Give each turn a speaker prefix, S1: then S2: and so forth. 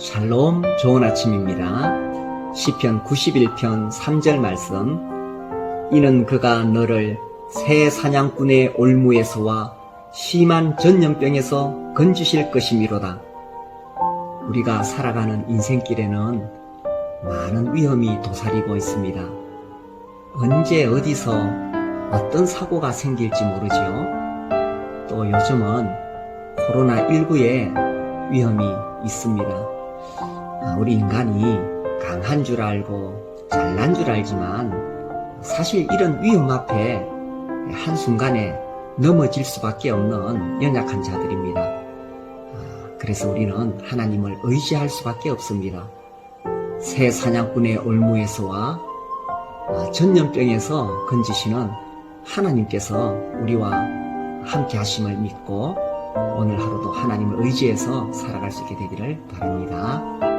S1: 샬롬 좋은 아침입니다. 시편 91편 3절 말씀 이는 그가 너를 새 사냥꾼의 올무에서와 심한 전염병에서 건지실 것이미로다. 우리가 살아가는 인생길에는 많은 위험이 도사리고 있습니다. 언제 어디서 어떤 사고가 생길지 모르지요. 또 요즘은 코로나19의 위험이 있습니다. 아, 우리 인간이 강한 줄 알고 잘난 줄 알지만 사실 이런 위험 앞에 한순간에 넘어질 수밖에 없는 연약한 자들입니다. 아, 그래서 우리는 하나님을 의지할 수밖에 없습니다. 새 사냥꾼의 올무에서와 아, 전염병에서 건지시는 하나님께서 우리와 함께 하심을 믿고 오늘 하루도 하나님을 의지해서 살아갈 수 있게 되기를 바랍니다.